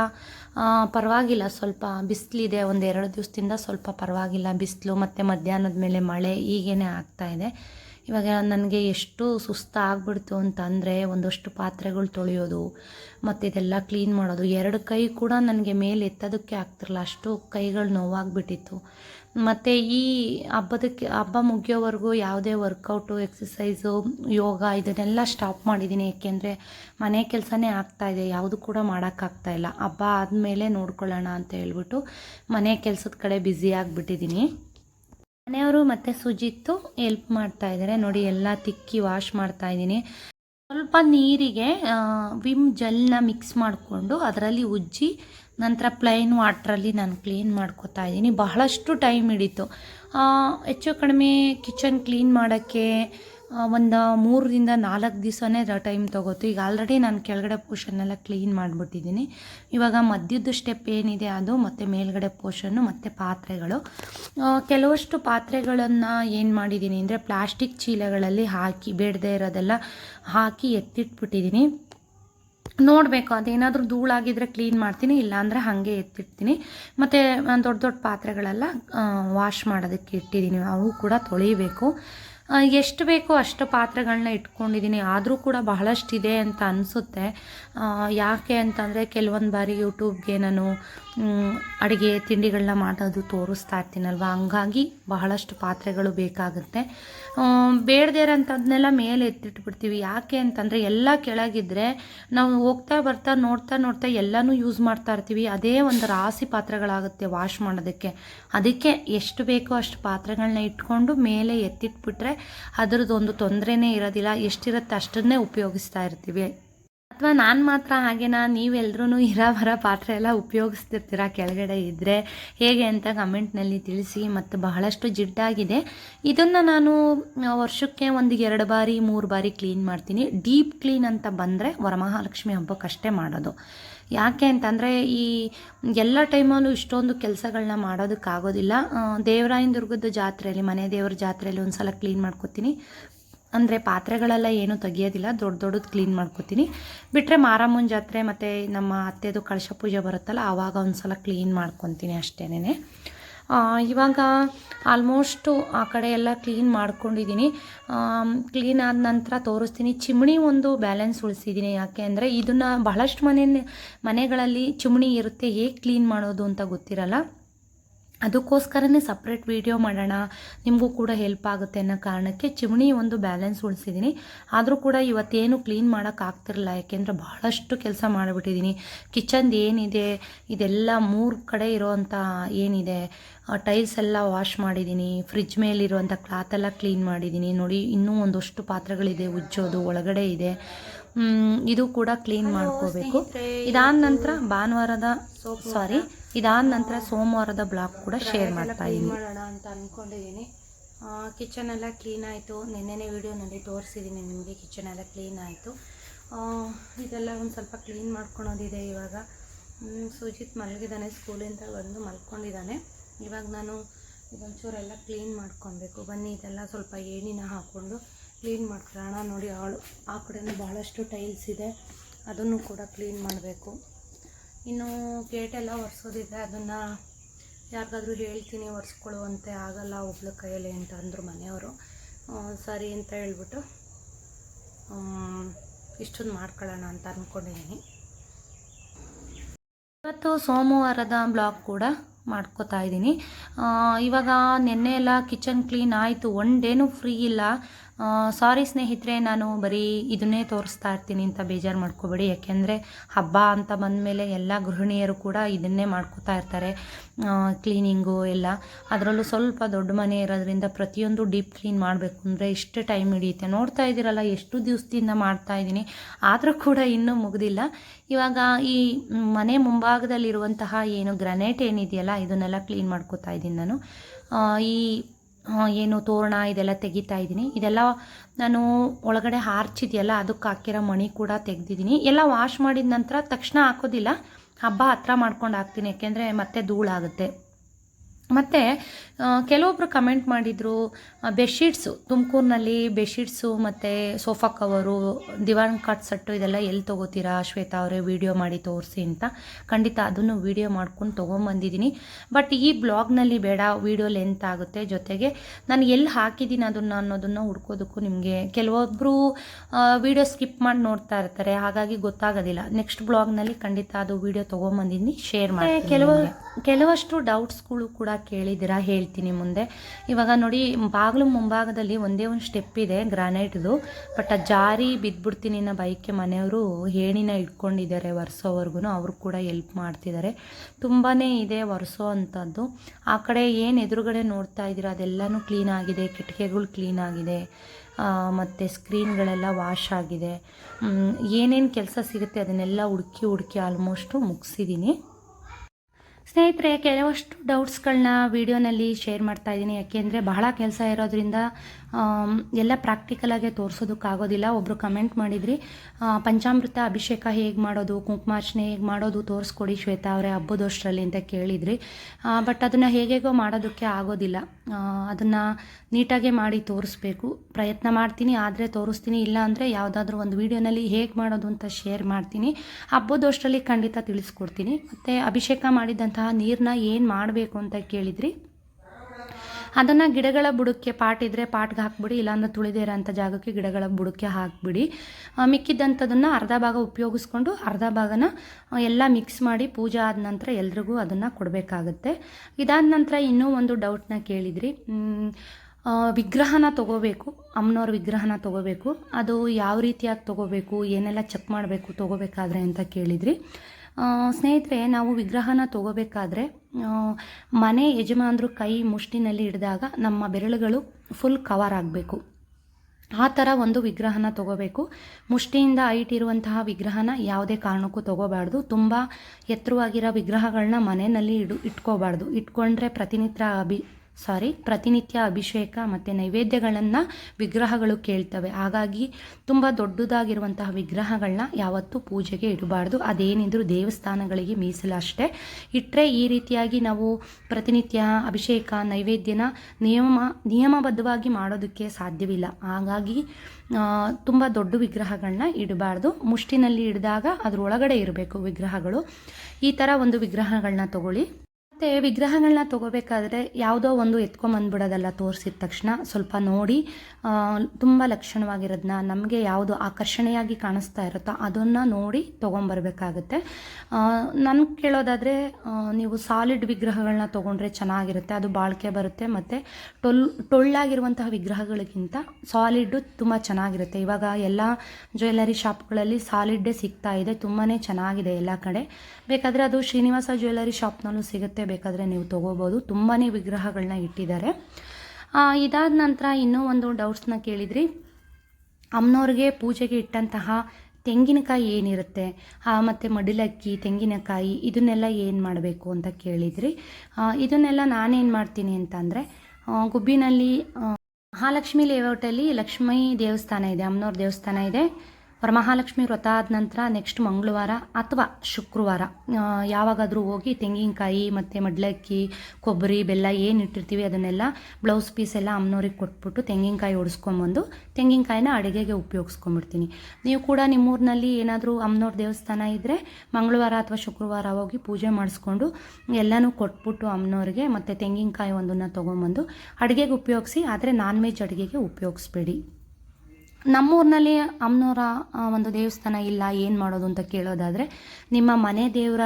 S1: ಪರವಾಗಿಲ್ಲ. ಸ್ವಲ್ಪ ಬಿಸಿಲಿದೆ. ಒಂದು ಎರಡು ದಿವಸದಿಂದ ಸ್ವಲ್ಪ ಪರವಾಗಿಲ್ಲ ಬಿಸಿಲು, ಮತ್ತು ಮಧ್ಯಾಹ್ನದ ಮೇಲೆ ಮಳೆ, ಹೀಗೇನೆ ಆಗ್ತಾಯಿದೆ ಇವಾಗ ನನಗೆ ಎಷ್ಟು ಸುಸ್ತಾಗ್ಬಿಡ್ತು ಅಂತಂದರೆ ಒಂದಷ್ಟು ಪಾತ್ರೆಗಳು ತೊಳೆಯೋದು, ಮತ್ತು ಇದೆಲ್ಲ ಕ್ಲೀನ್ ಮಾಡೋದು. ಎರಡು ಕೈ ಕೂಡ ನನಗೆ ಮೇಲೆ ಎತ್ತೋದಕ್ಕೆ ಆಗ್ತಿರಲ್ಲ ಅಷ್ಟು ಕೈಗಳು ನೋವಾಗ್ಬಿಟ್ಟಿತ್ತು. ಮತ್ತು ಈ ಹಬ್ಬದಕ್ಕೆ, ಹಬ್ಬ ಮುಗಿಯೋವರೆಗೂ ಯಾವುದೇ ವರ್ಕೌಟು ಎಕ್ಸಸೈಸು ಯೋಗ ಇದನ್ನೆಲ್ಲ ಸ್ಟಾಪ್ ಮಾಡಿದ್ದೀನಿ. ಏಕೆಂದರೆ ಮನೆ ಕೆಲಸನೇ ಆಗ್ತಾಯಿದೆ ಯಾವುದು ಕೂಡ ಮಾಡೋಕ್ಕಾಗ್ತಾ ಇಲ್ಲ. ಹಬ್ಬ ಆದಮೇಲೆ ನೋಡ್ಕೊಳ್ಳೋಣ ಅಂತ ಹೇಳ್ಬಿಟ್ಟು ಮನೆ ಕೆಲಸದ ಕಡೆ ಬ್ಯುಸಿ ಆಗಿಬಿಟ್ಟಿದ್ದೀನಿ. ಮನೆಯವರು ಮತ್ತು ಸುಜಿತ್ತು ಹೆಲ್ಪ್ ಮಾಡ್ತಾ ಇದ್ದಾರೆ ನೋಡಿ, ಎಲ್ಲ ತಿಕ್ಕಿ ವಾಶ್ ಮಾಡ್ತಾ ಇದ್ದೀನಿ. ಸ್ವಲ್ಪ ನೀರಿಗೆ ವಿಮ್ ಜೆಲ್ನ ಮಿಕ್ಸ್ ಮಾಡಿಕೊಂಡು ಅದರಲ್ಲಿ ಉಜ್ಜಿ ನಂತರ ಪ್ಲೈನ್ ವಾಟ್ರಲ್ಲಿ ನಾನು ಕ್ಲೀನ್ ಮಾಡ್ಕೋತಾ ಇದ್ದೀನಿ. ಬಹಳಷ್ಟು ಟೈಮ್ ಹಿಡಿತು. ಹೆಚ್ಚು ಕಡಿಮೆ ಕಿಚನ್ ಕ್ಲೀನ್ ಮಾಡೋಕ್ಕೆ ಒಂದು ಮೂರರಿಂದ ನಾಲ್ಕು ದಿವಸನೇ ಟೈಮ್ ತೊಗೋತು. ಈಗ ಆಲ್ರೆಡಿ ನಾನು ಕೆಳಗಡೆ ಪೋರ್ಷನ್ನೆಲ್ಲ ಕ್ಲೀನ್ ಮಾಡಿಬಿಟ್ಟಿದ್ದೀನಿ. ಇವಾಗ ಮಧ್ಯದ ಸ್ಟೆಪ್ ಏನಿದೆ ಅದು, ಮತ್ತು ಮೇಲ್ಗಡೆ ಪೋರ್ಷನ್ನು ಮತ್ತು ಪಾತ್ರೆಗಳು. ಕೆಲವಷ್ಟು ಪಾತ್ರೆಗಳನ್ನು ಏನು ಮಾಡಿದ್ದೀನಿ ಅಂದರೆ ಪ್ಲಾಸ್ಟಿಕ್ ಚೀಲಗಳಲ್ಲಿ ಹಾಕಿ, ಬೇಡದೇ ಇರೋದೆಲ್ಲ ಹಾಕಿ ಎತ್ತಿಟ್ಬಿಟ್ಟಿದ್ದೀನಿ. ನೋಡಬೇಕು, ಅದೇನಾದರೂ ಧೂಳಾಗಿದ್ದರೆ ಕ್ಲೀನ್ ಮಾಡ್ತೀನಿ, ಇಲ್ಲಾಂದರೆ ಹಾಗೆ ಎತ್ತಿಡ್ತೀನಿ. ಮತ್ತು ದೊಡ್ಡ ದೊಡ್ಡ ಪಾತ್ರೆಗಳೆಲ್ಲ ವಾಶ್ ಮಾಡೋದಕ್ಕೆ ಇಟ್ಟಿದ್ದೀನಿ. ಅವು ಕೂಡ ತೊಳಿಬೇಕು. ಎಷ್ಟು ಬೇಕೋ ಅಷ್ಟು ಪಾತ್ರೆಗಳನ್ನ ಇಟ್ಕೊಂಡಿದ್ದೀನಿ ಆದರೂ ಕೂಡ ಬಹಳಷ್ಟಿದೆ ಅಂತ ಅನಿಸುತ್ತೆ. ಯಾಕೆ ಅಂತಂದರೆ ಕೆಲವೊಂದು ಬಾರಿ ಯೂಟ್ಯೂಬ್ಗೆ ನಾನು ಅಡುಗೆ ತಿಂಡಿಗಳನ್ನ ಮಾಡೋದು ತೋರಿಸ್ತಾ ಇರ್ತೀನಲ್ವ? ಹಂಗಾಗಿ ಬಹಳಷ್ಟು ಪಾತ್ರೆಗಳು ಬೇಕಾಗುತ್ತೆ. ಬೇಡದೇ ಇರೋಂಥದ್ದನ್ನೆಲ್ಲ ಮೇಲೆ ಎತ್ತಿಟ್ಬಿಡ್ತೀವಿ. ಯಾಕೆ ಅಂತಂದರೆ ಎಲ್ಲ ಕೆಳಗಿದ್ರೆ ನಾವು ಹೋಗ್ತಾ ಬರ್ತಾ ನೋಡ್ತಾ ನೋಡ್ತಾ ಎಲ್ಲನೂ ಯೂಸ್ ಮಾಡ್ತಾ ಇರ್ತೀವಿ. ಅದೇ ಒಂದು ರಾಸಿ ಪಾತ್ರೆಗಳಾಗುತ್ತೆ ವಾಶ್ ಮಾಡೋದಕ್ಕೆ. ಅದಕ್ಕೆ ಎಷ್ಟು ಬೇಕೋ ಅಷ್ಟು ಪಾತ್ರೆಗಳನ್ನ ಇಟ್ಕೊಂಡು ಮೇಲೆ ಎತ್ತಿಟ್ಬಿಟ್ರೆ ಅದರದ್ದು ಒಂದು ತೊಂದರೆನೇ ಇರೋದಿಲ್ಲ. ಎಷ್ಟಿರುತ್ತೆ ಅಷ್ಟನ್ನೇ ಉಪಯೋಗಿಸ್ತಾ ಇರ್ತೀವಿ. ಅಥವಾ ನಾನು ಮಾತ್ರ ಹಾಗೇನಾ? ನೀವೆಲ್ಲರೂ ಇರ ಬರೋ ಪಾತ್ರೆ ಎಲ್ಲ ಉಪಯೋಗಿಸ್ತಿರ್ತೀರ ಕೆಳಗಡೆ ಇದ್ದರೆ ಹೇಗೆ ಅಂತ ಕಮೆಂಟ್ನಲ್ಲಿ ತಿಳಿಸಿ ಮತ್ತು ಬಹಳಷ್ಟು ಜಿಡ್ಡಾಗಿದೆ. ಇದನ್ನು ನಾನು ವರ್ಷಕ್ಕೆ ಒಂದು ಎರಡು ಬಾರಿ, ಮೂರು ಬಾರಿ ಕ್ಲೀನ್ ಮಾಡ್ತೀನಿ. ಡೀಪ್ ಕ್ಲೀನ್ ಅಂತ ಬಂದರೆ ವರಮಹಾಲಕ್ಷ್ಮಿ ಹಬ್ಬಕ್ಕಷ್ಟೇ ಮಾಡೋದು. ಯಾಕೆ ಅಂತಂದರೆ ಈ ಎಲ್ಲ ಟೈಮಲ್ಲೂ ಇಷ್ಟೊಂದು ಕೆಲಸಗಳನ್ನ ಮಾಡೋದಕ್ಕಾಗೋದಿಲ್ಲ. ದೇವರಾಯನ ದುರ್ಗದ ಜಾತ್ರೆಯಲ್ಲಿ, ಮನೆ ದೇವರ ಜಾತ್ರೆಯಲ್ಲಿ ಒಂದು ಸಲ ಕ್ಲೀನ್ ಮಾಡ್ಕೊತೀನಿ. ಅಂದರೆ ಪಾತ್ರೆಗಳೆಲ್ಲ ಏನು ತೆಗಿಯೋದಿಲ್ಲ, ದೊಡ್ಡ ದೊಡ್ಡದು ಕ್ಲೀನ್ ಮಾಡ್ಕೊತೀನಿ. ಬಿಟ್ಟರೆ ಮಾರಮ್ಮನ ಜಾತ್ರೆ ಮತ್ತು ನಮ್ಮ ಅತ್ತೆದು ಕಳಶ ಪೂಜೆ ಬರುತ್ತಲ್ಲ ಆವಾಗ ಒಂದು ಸಲ ಕ್ಲೀನ್ ಮಾಡ್ಕೊತೀನಿ ಅಷ್ಟೇನೆ ಇವಾಗ ಆಲ್ಮೋಸ್ಟು ಆ ಕಡೆ ಎಲ್ಲ ಕ್ಲೀನ್ ಮಾಡ್ಕೊಂಡಿದ್ದೀನಿ ಕ್ಲೀನ್ ಆದ ನಂತರ ತೋರಿಸ್ತೀನಿ. ಚಿಮಣಿ ಒಂದು ಬ್ಯಾಲೆನ್ಸ್ ಉಳಿಸಿದ್ದೀನಿ ಯಾಕೆ ಅಂದರೆ ಇದನ್ನು ಬಹಳಷ್ಟು ಮನೆ ಮನೆಗಳಲ್ಲಿ ಚಿಮಣಿ ಇರುತ್ತೆ, ಹೇಗೆ ಕ್ಲೀನ್ ಮಾಡೋದು ಅಂತ ಗೊತ್ತಿರಲ್ಲ. ಅದಕ್ಕೋಸ್ಕರನೇ ಸಪ್ರೇಟ್ ವೀಡಿಯೋ ಮಾಡೋಣ ನಿಮಗೂ ಕೂಡ ಹೆಲ್ಪ್ ಆಗುತ್ತೆ ಅನ್ನೋ ಕಾರಣಕ್ಕೆ ಚಿಮಣಿ ಒಂದು ಬ್ಯಾಲೆನ್ಸ್ ಉಳಿಸಿದ್ದೀನಿ. ಆದರೂ ಕೂಡ ಇವತ್ತೇನು ಕ್ಲೀನ್ ಮಾಡೋಕ್ಕಾಗ್ತಿರಲ್ಲ ಯಾಕೆಂದರೆ ಬಹಳಷ್ಟು ಕೆಲಸ ಮಾಡಿಬಿಟ್ಟಿದ್ದೀನಿ. ಕಿಚನ್ದು ಏನಿದೆ ಇದೆಲ್ಲ ಮೂರು ಕಡೆ ಇರೋವಂಥ ಏನಿದೆ ಟೈಲ್ಸ್ ಎಲ್ಲ ವಾಶ್ ಮಾಡಿದ್ದೀನಿ. ಫ್ರಿಜ್ ಮೇಲಿರುವಂಥ ಕ್ಲಾತ್ ಎಲ್ಲ ಕ್ಲೀನ್ ಮಾಡಿದ್ದೀನಿ. ನೋಡಿ ಇನ್ನೂ ಒಂದಷ್ಟು ಪಾತ್ರೆಗಳಿದೆ ಉಜ್ಜೋದು ಒಳಗಡೆ ಇದೆ. ಇದು ಕೂಡ ಕ್ಲೀನ್ ಮಾಡ್ಕೋಬೇಕು. ಇದಾದ ನಂತರ ಭಾನುವಾರದ ಸಾರಿ ಇದಾದ ನಂತರ ಸೋಮವಾರದ ಬ್ಲಾಗ್ ಕೂಡ ಶೇರ್ ಮಾಡ್ತಾ ಇದ್ದೀನಿ. ಮಾಡೋಣ ಅಂತ ಅಂದ್ಕೊಂಡಿದ್ದೀನಿ ಕಿಚನ್ ಎಲ್ಲ ಕ್ಲೀನ್ ಆಯಿತು. ನೆನ್ನೆನೇ ವಿಡಿಯೋನಲ್ಲಿ ತೋರಿಸಿದ್ದೀನಿ ನಿಮಗೆ ಕಿಚನ್ ಎಲ್ಲ ಕ್ಲೀನ್ ಆಯಿತು. ಇದೆಲ್ಲ ಒಂದು ಸ್ವಲ್ಪ ಕ್ಲೀನ್ ಮಾಡ್ಕೊಳೋದಿದೆ ಇವಾಗ. ಸುಜಿತ್ ಮಲಗಿದ್ದಾನೆ ಸ್ಕೂಲಿಂದ ಬಂದು ಮಲ್ಕೊಂಡಿದ್ದಾನೆ ಇವಾಗ ನಾನು ಇದೊಂಚೂರೆಲ್ಲ ಕ್ಲೀನ್ ಮಾಡ್ಕೊಬೇಕು. ಬನ್ನಿ ಇದೆಲ್ಲ ಸ್ವಲ್ಪ ಏಣಿನ ಹಾಕ್ಕೊಂಡು ಕ್ಲೀನ್ ಮಾಡ್ಕೊಳ್ಳೋಣ. ನೋಡಿ ಆಳು ಆ ಕಡೆಯೂ ಭಾಳಷ್ಟು ಟೈಲ್ಸ್ ಇದೆ. ಅದನ್ನು ಕೂಡ ಕ್ಲೀನ್ ಮಾಡಬೇಕು. ಇನ್ನು ಗೇಟೆಲ್ಲ ಒರೆಸೋದಿದೆ, ಅದನ್ನು ಯಾರಿಗಾದ್ರೂ ಹೇಳ್ತೀನಿ ಒರೆಸ್ಕೊಳ್ಳುವಂತೆ ಆಗಲ್ಲ ಒಬ್ಳ ಕೈಯಲ್ಲಿ ಅಂತ ಅಂದರು ಮನೆಯವರು. ಸರಿ ಅಂತ ಹೇಳ್ಬಿಟ್ಟು ಇಷ್ಟೊಂದು ಮಾಡ್ಕೊಳ್ಳೋಣ ಅಂತ ಅಂದ್ಕೊಂಡಿದ್ದೀನಿ ಇವತ್ತು ಸೋಮವಾರದ ಬ್ಲಾಗ್ ಕೂಡ ಮಾಡ್ಕೋತಾ ಇದ್ದೀನಿ ಇವಾಗ ನಿನ್ನೆ ಎಲ್ಲ ಕಿಚನ್ ಕ್ಲೀನ್ ಆಯಿತು, ಒನ್ ಡೇನೂ ಫ್ರೀ ಇಲ್ಲ. ಸಾರಿ ಸ್ನೇಹಿತರೆ, ನಾನು ಬರೀ ಇದನ್ನೇ ತೋರಿಸ್ತಾ ಇರ್ತೀನಿ ಅಂತ ಬೇಜಾರು ಮಾಡ್ಕೋಬೇಡಿ. ಯಾಕೆಂದರೆ ಹಬ್ಬ ಅಂತ ಬಂದಮೇಲೆ ಎಲ್ಲ ಗೃಹಿಣಿಯರು ಕೂಡ ಇದನ್ನೇ ಮಾಡ್ಕೋತಾ ಇರ್ತಾರೆ. ಕ್ಲೀನಿಂಗು ಎಲ್ಲ. ಅದರಲ್ಲೂ ಸ್ವಲ್ಪ ದೊಡ್ಡ ಮನೆ ಇರೋದ್ರಿಂದ ಪ್ರತಿಯೊಂದು ಡೀಪ್ ಕ್ಲೀನ್ ಮಾಡಬೇಕು ಅಂದರೆ ಎಷ್ಟು ಟೈಮ್ ಹಿಡಿಯುತ್ತೆ. ನೋಡ್ತಾ ಇದ್ದೀರಲ್ಲ, ಎಷ್ಟು ದಿವಸದಿಂದ ಮಾಡ್ತಾ ಇದ್ದೀನಿ. ಆದರೂ ಕೂಡ ಇನ್ನೂ ಮುಗ್ದಿಲ್ಲ. ಇವಾಗ ಈ ಮನೆ ಮುಂಭಾಗದಲ್ಲಿರುವಂತಹ ಏನು ಗ್ರನೇಟ್ ಏನಿದೆಯಲ್ಲ, ಇದನ್ನೆಲ್ಲ ಕ್ಲೀನ್ ಮಾಡ್ಕೋತಾ ಇದ್ದೀನಿ ನಾನು. ಈ ಏನು ತೋರಣ ಇದೆಲ್ಲ ತೆಗಿತಾ ಇದ್ದೀನಿ. ಇದೆಲ್ಲ ನಾನು ಒಳಗಡೆ ಹಾರ್ಚಿದೆಯಲ್ಲ, ಅದಕ್ಕೆ ಹಾಕಿರೋ ಮಣಿ ಕೂಡ ತೆಗೆದಿದ್ದೀನಿ. ಎಲ್ಲ ವಾಶ್ ಮಾಡಿದ ನಂತರ ತಕ್ಷಣ ಹಾಕೋದಿಲ್ಲ. ಹಬ್ಬ ಹತ್ರ ಮಾಡ್ಕೊಂಡು ಹಾಕ್ತೀನಿ, ಯಾಕೆಂದರೆ ಮತ್ತೆ ಧೂಳಾಗುತ್ತೆ. ಮತ್ತು ಕೆಲವೊಬ್ಬರು ಕಮೆಂಟ್ ಮಾಡಿದರು ಬೆಡ್ಶೀಟ್ಸು ತುಮಕೂರಿನಲ್ಲಿ ಬೆಡ್ಶೀಟ್ಸು ಮತ್ತು sofa cover divan cot set ಇದೆಲ್ಲ ಎಲ್ಲಿ ತೊಗೋತೀರಾ ಶ್ವೇತಾ ಅವರೇ ವೀಡಿಯೋ ಮಾಡಿ ತೋರಿಸಿ ಅಂತ. ಖಂಡಿತ ಅದನ್ನು ವೀಡಿಯೋ ಮಾಡ್ಕೊಂಡು ತೊಗೊಂಬಂದಿದ್ದೀನಿ. ಬಟ್ ಈ ಬ್ಲಾಗ್ನಲ್ಲಿ ಬೇಡ ವೀಡಿಯೋ ಲೆಂತ್ ಆಗುತ್ತೆ. ಜೊತೆಗೆ ನಾನು ಎಲ್ಲಿ ಹಾಕಿದ್ದೀನಿ ಅದನ್ನು ಅನ್ನೋದನ್ನು ಹುಡ್ಕೋದಕ್ಕೂ ನಿಮಗೆ ಕೆಲವೊಬ್ಬರು ವೀಡಿಯೋ ಸ್ಕಿಪ್ ಮಾಡಿ ನೋಡ್ತಾ ಇರ್ತಾರೆ. ಹಾಗಾಗಿ ಗೊತ್ತಾಗೋದಿಲ್ಲ. ನೆಕ್ಸ್ಟ್ ಬ್ಲಾಗ್ನಲ್ಲಿ ಖಂಡಿತ ಅದು ವೀಡಿಯೋ ತೊಗೊಂಬಂದಿದ್ದೀನಿ ಶೇರ್ ಮಾಡಿ ಕೆಲವು ಕೆಲವಷ್ಟು ಡೌಟ್ಸ್ಗಳು ಕೂಡ ಕೇಳಿದ್ದೀರಾ ಹೇಳ್ತೀನಿ ಮುಂದೆ. ಇವಾಗ ನೋಡಿ, ಬಾಗಿಲು ಮುಂಭಾಗದಲ್ಲಿ ಒಂದೇ ಒಂದು ಸ್ಟೆಪ್ ಇದೆ ಗ್ರಾನೈಟ್ದು ಬಟ್ ಆ ಜಾರಿ ಬಿದ್ದುಬಿಡ್ತೀನಿ ಅನ್ನೋ ಬೈಕ್ಗೆ, ಮನೆಯವರು ಏಣಿನ ಇಟ್ಕೊಂಡಿದ್ದಾರೆ ಒರೆಸೋವರೆಗೂ ಅವರು ಕೂಡ ಎಲ್ಪ್ ಮಾಡ್ತಿದ್ದಾರೆ. ತುಂಬಾ ಇದೆ ಒರೆಸೋ ಅಂಥದ್ದು ಆ ಕಡೆ ಏನು ಎದುರುಗಡೆ ನೋಡ್ತಾ ಇದ್ದೀರಾ? ಅದೆಲ್ಲನೂ ಕ್ಲೀನ್ ಆಗಿದೆ, ಕಿಟಕಿಗಳು ಕ್ಲೀನ್ ಆಗಿದೆ. ಮತ್ತು ಸ್ಕ್ರೀನ್ಗಳೆಲ್ಲ ವಾಶ್ ಆಗಿದೆ. ಏನೇನು ಕೆಲಸ ಸಿಗುತ್ತೆ, ಅದನ್ನೆಲ್ಲ ಹುಡುಕಿ ಹುಡುಕಿ ಆಲ್ಮೋಸ್ಟು ಮುಗಿಸಿದ್ದೀನಿ ಸ್ನೇಹಿತರೆ ಕೆಲವಷ್ಟು ಡೌಟ್ಸ್ಗಳನ್ನ ವಿಡಿಯೋನಲ್ಲಿ ಶೇರ್ ಮಾಡ್ತಾ ಇದ್ದೀನಿ. ಯಾಕೆಂದರೆ ಬಹಳ ಕೆಲಸ ಇರೋದ್ರಿಂದ ಎಲ್ಲ ಪ್ರಾಕ್ಟಿಕಲಾಗೆ ತೋರಿಸೋದಕ್ಕಾಗೋದಿಲ್ಲ. ಒಬ್ಬರು ಕಮೆಂಟ್ ಮಾಡಿದ್ರಿ ಪಂಚಾಮೃತ ಅಭಿಷೇಕ ಹೇಗೆ ಮಾಡೋದು, ಕುಂಕುಮಾರ್ಚನೆ ಹೇಗೆ ಮಾಡೋದು ತೋರಿಸ್ಕೊಡಿ ಶ್ವೇತಾ ಅವರೇ ಹಬ್ಬದೋಷ್ಟರಲ್ಲಿ ಅಂತ ಕೇಳಿದ್ರಿ. ಬಟ್ ಅದನ್ನು ಹೇಗೇಗೋ ಮಾಡೋದಕ್ಕೆ ಆಗೋದಿಲ್ಲ. ಅದನ್ನು ನೀಟಾಗೆ ಮಾಡಿ ತೋರಿಸ್ಬೇಕು. ಪ್ರಯತ್ನ ಮಾಡ್ತೀನಿ, ಆದರೆ ತೋರಿಸ್ತೀನಿ, ಇಲ್ಲ ಅಂದರೆ ಯಾವುದಾದ್ರೂ ಒಂದು ವೀಡಿಯೋನಲ್ಲಿ ಹೇಗೆ ಮಾಡೋದು ಅಂತ ಶೇರ್ ಮಾಡ್ತೀನಿ. ಹಬ್ಬದೋಷ್ಟರಲ್ಲಿ ಖಂಡಿತ ತಿಳಿಸ್ಕೊಡ್ತೀನಿ. ಮತ್ತು ಅಭಿಷೇಕ ಮಾಡಿದಂತಹ ನೀರನ್ನ ಏನು ಮಾಡಬೇಕು ಅಂತ ಕೇಳಿದ್ರಿ? ಅದನ್ನು ಗಿಡಗಳ ಬುಡಕ್ಕೆ ಪಾಟ್ ಇದ್ದರೆ ಪಾಟ್ಗೆ ಹಾಕ್ಬಿಡಿ, ಇಲ್ಲಾಂದ್ರೆ ತುಳಿದೇ ಇರೋಂಥ ಜಾಗಕ್ಕೆ ಗಿಡಗಳ ಬುಡಕ್ಕೆ ಹಾಕಿಬಿಡಿ. ಮಿಕ್ಕಿದ್ದಂಥದನ್ನು ಅರ್ಧ ಭಾಗ ಉಪಯೋಗಿಸ್ಕೊಂಡು ಅರ್ಧ ಭಾಗನ ಎಲ್ಲ ಮಿಕ್ಸ್ ಮಾಡಿ ಪೂಜೆ ಆದ ನಂತರ ಎಲ್ರಿಗೂ ಅದನ್ನು ಕೊಡಬೇಕಾಗತ್ತೆ. ಇದಾದ ನಂತರ ಇನ್ನೂ ಒಂದು ಡೌಟ್ನ ಕೇಳಿದ್ರಿ. ವಿಗ್ರಹನ ತಗೋಬೇಕು, ಅಮ್ಮನವ್ರ ವಿಗ್ರಹನ ತಗೋಬೇಕು. ಅದು ಯಾವ ರೀತಿಯಾಗಿ ತಗೋಬೇಕು, ಏನೆಲ್ಲ ಚೆಕ್ ಮಾಡಬೇಕು, ತಗೋಬೇಕಾದ್ರೆ ಅಂತ ಕೇಳಿದ್ರಿ. ಸ್ನೇಹಿತರೆ, ನಾವು ವಿಗ್ರಹನ ತಗೋಬೇಕಾದ್ರೆ ಮನೆ ಯಜಮಾನರು ಕೈ ಮುಷ್ಟಿನಲ್ಲಿ ಹಿಡಿದಾಗ ನಮ್ಮ ಬೆರಳುಗಳು ಫುಲ್ ಕವರ್ ಆಗಬೇಕು. ಆ ಥರ ಒಂದು ವಿಗ್ರಹನ ತಗೋಬೇಕು. ಮುಷ್ಟಿಯಿಂದ ಹೈಟ್ ಇರುವಂತಹ ವಿಗ್ರಹನ ಯಾವುದೇ ಕಾರಣಕ್ಕೂ ತಗೋಬಾರ್ದು. ತುಂಬ ಎತ್ತರವಾಗಿರೋ ವಿಗ್ರಹಗಳನ್ನ ಮನೆಯಲ್ಲಿ ಇಡು, ಇಟ್ಕೋಬಾರ್ದು. ಇಟ್ಕೊಂಡ್ರೆ ಪ್ರತಿನಿತ್ಯ ಅಭಿ ಸಾರಿ, ಪ್ರತಿನಿತ್ಯ ಅಭಿಷೇಕ ಮತ್ತು ನೈವೇದ್ಯಗಳನ್ನು ವಿಗ್ರಹಗಳು ಕೇಳ್ತವೆ. ಹಾಗಾಗಿ ತುಂಬ ದೊಡ್ಡದಾಗಿರುವಂತಹ ವಿಗ್ರಹಗಳನ್ನ ಯಾವತ್ತೂ ಪೂಜೆಗೆ ಇಡಬಾರ್ದು. ಅದೇನಿದ್ರು ದೇವಸ್ಥಾನಗಳಿಗೆ ಮೀಸಲು ಅಷ್ಟೇ ಇಟ್ಟರೆ ಈ ರೀತಿಯಾಗಿ ನಾವು ಪ್ರತಿನಿತ್ಯ ಅಭಿಷೇಕ, ನೈವೇದ್ಯನ ನಿಯಮ, ನಿಯಮಬದ್ಧವಾಗಿ ಮಾಡೋದಕ್ಕೆ ಸಾಧ್ಯವಿಲ್ಲ. ಹಾಗಾಗಿ ತುಂಬ ದೊಡ್ಡ ವಿಗ್ರಹಗಳನ್ನ ಇಡಬಾರ್ದು. ಮುಷ್ಟಿನಲ್ಲಿ ಹಿಡಿದಾಗ ಅದರೊಳಗಡೆ ಇರಬೇಕು ವಿಗ್ರಹಗಳು. ಈ ಥರ ಒಂದು ವಿಗ್ರಹಗಳನ್ನ ತಗೊಳ್ಳಿ. ಮತ್ತು ವಿಗ್ರಹಗಳನ್ನ ತಗೋಬೇಕಾದ್ರೆ ಯಾವುದೋ ಒಂದು ಎತ್ಕೊಂಬಂದ್ಬಿಡೋದಲ್ಲ ತೋರಿಸಿದ ತಕ್ಷಣ ಸ್ವಲ್ಪ ನೋಡಿ ತುಂಬ ಲಕ್ಷಣವಾಗಿರೋದನ್ನ ನಮಗೆ ಯಾವುದು ಆಕರ್ಷಣೆಯಾಗಿ ಕಾಣಿಸ್ತಾ ಇರುತ್ತೋ ಅದನ್ನು ನೋಡಿ ತೊಗೊಂಬರ್ಬೇಕಾಗುತ್ತೆ. ನನ್ನ ಕೇಳೋದಾದರೆ ನೀವು ಸಾಲಿಡ್ ವಿಗ್ರಹಗಳನ್ನ ತೊಗೊಂಡ್ರೆ ಚೆನ್ನಾಗಿರುತ್ತೆ, ಅದು ಬಾಳಿಕೆ ಬರುತ್ತೆ, ಮತ್ತು ಟೊಲ್, ಟೊಳ್ಳಾಗಿರುವಂತಹ ವಿಗ್ರಹಗಳಿಗಿಂತ ಸಾಲಿಡ್ಡು ತುಂಬ ಚೆನ್ನಾಗಿರುತ್ತೆ. ಇವಾಗ ಎಲ್ಲ ಜ್ಯುವೆಲ್ಲರಿ ಶಾಪ್ಗಳಲ್ಲಿ ಸಾಲಿಡ್ಡೇ ಸಿಗ್ತಾ ಇದೆ ತುಂಬಾ ಚೆನ್ನಾಗಿದೆ ಎಲ್ಲ ಕಡೆ. ಬೇಕಾದರೆ ಅದು ಶ್ರೀನಿವಾಸ ಜ್ಯುವೆಲ್ಲರಿ ಶಾಪ್ನಲ್ಲೂ ಸಿಗುತ್ತೆ ಬೇಕಾದರೆ ನೀವು ತೊಗೋಬೋದು. ತುಂಬಾ ವಿಗ್ರಹಗಳನ್ನ ಇಟ್ಟಿದ್ದಾರೆ. ಇದಾದ ನಂತರ ಇನ್ನೂ ಒಂದು ಡೌಟ್ಸ್ನ ಕೇಳಿದ್ರಿ. ಅಮ್ಮನವ್ರಿಗೆ ಪೂಜೆಗೆ ಇಟ್ಟಂತಹ ತೆಂಗಿನಕಾಯಿ ಏನಿರುತ್ತೆ ಮತ್ತು ಮಡಿಲಕ್ಕಿ, ತೆಂಗಿನಕಾಯಿ, ಇದನ್ನೆಲ್ಲ ಏನು ಮಾಡಬೇಕು ಅಂತ ಕೇಳಿದ್ರಿ. ಇದನ್ನೆಲ್ಲ ನಾನೇನು ಮಾಡ್ತೀನಿ ಅಂತಂದರೆ ಗುಬ್ಬಿನಲ್ಲಿ ಮಹಾಲಕ್ಷ್ಮಿ ಲೇಔಟಲ್ಲಿ ಲಕ್ಷ್ಮೀ ದೇವಸ್ಥಾನ ಇದೆ, ಅಮ್ಮನವ್ರ ದೇವಸ್ಥಾನ ಇದೆ. ವರಮಹಾಲಕ್ಷ್ಮಿ ವ್ರತ ಆದ ನಂತರ ನೆಕ್ಸ್ಟ್ ಮಂಗಳವಾರ ಅಥವಾ ಶುಕ್ರವಾರ ಯಾವಾಗಾದರೂ ಹೋಗಿ ತೆಂಗಿನಕಾಯಿ ಮತ್ತು ಮಡ್ಲಕ್ಕಿ, ಕೊಬ್ಬರಿ, ಬೆಲ್ಲ ಏನು ಇಟ್ಟಿರ್ತೀವಿ ಅದನ್ನೆಲ್ಲ ಬ್ಲೌಸ್ ಪೀಸ್ ಎಲ್ಲ ಅಮ್ಮನವ್ರಿಗೆ ಕೊಟ್ಬಿಟ್ಟು ತೆಂಗಿನಕಾಯಿ ಒಡಿಸ್ಕೊಂಬಂದು ತೆಂಗಿನಕಾಯಿನ ಅಡುಗೆಗೆ ಉಪಯೋಗಿಸ್ಕೊಂಬಿಡ್ತೀನಿ ನೀವು ಕೂಡ ನಿಮ್ಮೂರಿನಲ್ಲಿ ಏನಾದರೂ ಅಮ್ಮನವ್ರ ದೇವಸ್ಥಾನ ಇದ್ದರೆ ಮಂಗಳವಾರ ಅಥವಾ ಶುಕ್ರವಾರ ಹೋಗಿ ಪೂಜೆ ಮಾಡಿಸ್ಕೊಂಡು ಎಲ್ಲನೂ ಕೊಟ್ಬಿಟ್ಟು ಅಮ್ಮನವ್ರಿಗೆ ಮತ್ತು ತೆಂಗಿನಕಾಯಿ ಒಂದನ್ನು ತೊಗೊಂಬಂದು ಅಡುಗೆಗೆ ಉಪಯೋಗಿಸಿ, ಆದರೆ ನಾನ್ ವೆಜ್ ಅಡುಗೆಗೆ ಉಪಯೋಗಿಸ್ಬೇಡಿ. ನಮ್ಮೂರಿನಲ್ಲಿ ಅಮ್ಮನವರ ಒಂದು ದೇವಸ್ಥಾನ ಇಲ್ಲ, ಏನು ಮಾಡೋದು ಅಂತ ಕೇಳೋದಾದರೆ, ನಿಮ್ಮ ಮನೆ ದೇವರ